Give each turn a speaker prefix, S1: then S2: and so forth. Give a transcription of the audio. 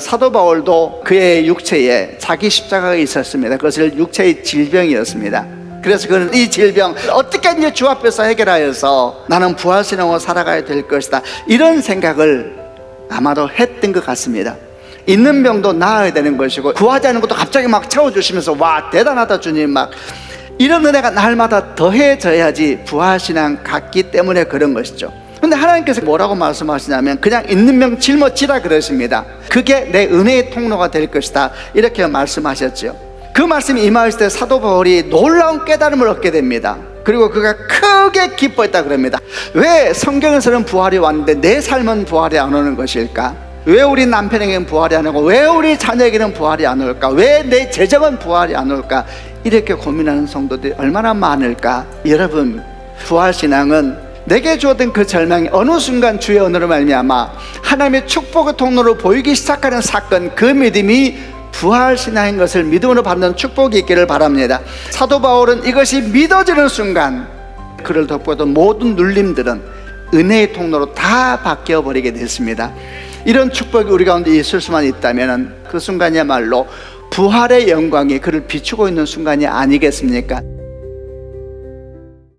S1: 사도 바울도 그의 육체에 자기 십자가가 있었습니다. 그것을 육체의 질병이었습니다. 그래서 그는 이 질병 어떻게 이제 주 앞에서 해결하여서 나는 부활신앙으로 살아가야 될 것이다. 이런 생각을 아마도 했던 것 같습니다. 있는 병도 나아야 되는 것이고 구하지 않은 것도 갑자기 막 채워주시면서 와 대단하다 주님 막 이런 은혜가 날마다 더해져야지 부활신앙 같기 때문에 그런 것이죠. 근데 하나님께서 뭐라고 말씀하시냐면 그냥 있는 명 짊어지라 그러십니다. 그게 내 은혜의 통로가 될 것이다. 이렇게 말씀하셨죠. 그 말씀이 임하실 때 사도 바울이 놀라운 깨달음을 얻게 됩니다. 그리고 그가 크게 기뻐했다 그럽니다. 왜 성경에서는 부활이 왔는데 내 삶은 부활이 안 오는 것일까? 왜 우리 남편에게는 부활이 안 오고 왜 우리 자녀에게는 부활이 안 올까? 왜 내 재정은 부활이 안 올까? 이렇게 고민하는 성도들이 얼마나 많을까? 여러분, 부활 신앙은 내게 주었던 그 절망이 어느 순간 주의 언어로 말미암아 하나님의 축복의 통로로 보이기 시작하는 사건 그 믿음이 부활 신앙인 것을 믿음으로 받는 축복이 있기를 바랍니다. 사도 바울은 이것이 믿어지는 순간 그를 덮고도 모든 눌림들은 은혜의 통로로 다 바뀌어 버리게 됐습니다. 이런 축복이 우리 가운데 있을 수만 있다면 그 순간이야말로 부활의 영광이 그를 비추고 있는 순간이 아니겠습니까?